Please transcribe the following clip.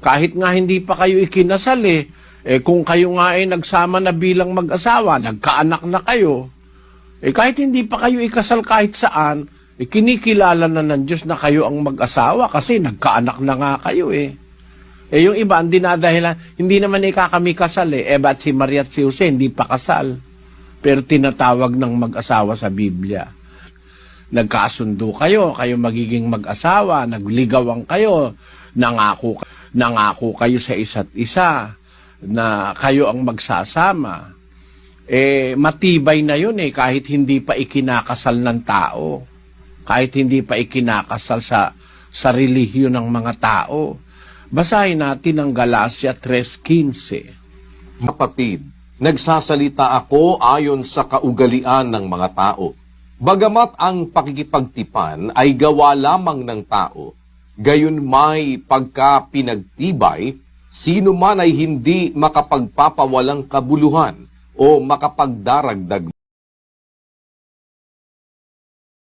Kahit nga hindi pa kayo ikinasal eh, eh kung kayo nga ay nagsama na bilang mag-asawa, nagkaanak na kayo, eh kahit hindi pa kayo ikasal kahit saan, eh kinikilala na ng Diyos na kayo ang mag-asawa kasi nagkaanak na nga kayo eh. Eh yung iba, ang dinadahilan, hindi naman ikakami kasal eh. Eh ba't si Maria at si Jose hindi pa kasal? Pero tinatawag ng mag-asawa sa Biblia. Nagkasundo kayo, kayo magiging mag-asawa, nagligawan kayo, nangako, nangako kayo sa isa't isa na kayo ang magsasama. Eh, matibay na yun eh, kahit hindi pa ikinakasal ng tao. Kahit hindi pa ikinakasal sa, sa relihiyon ng mga tao. Basahin natin ang Galacia 3.15. Kapatid, nagsasalita ako ayon sa kaugalian ng mga tao. Bagamat ang pakikipagtipan ay gawa lamang ng tao, gayon may pagka pinagtibay, sino man ay hindi makapagpapawalang kabuluhan o makapagdaragdag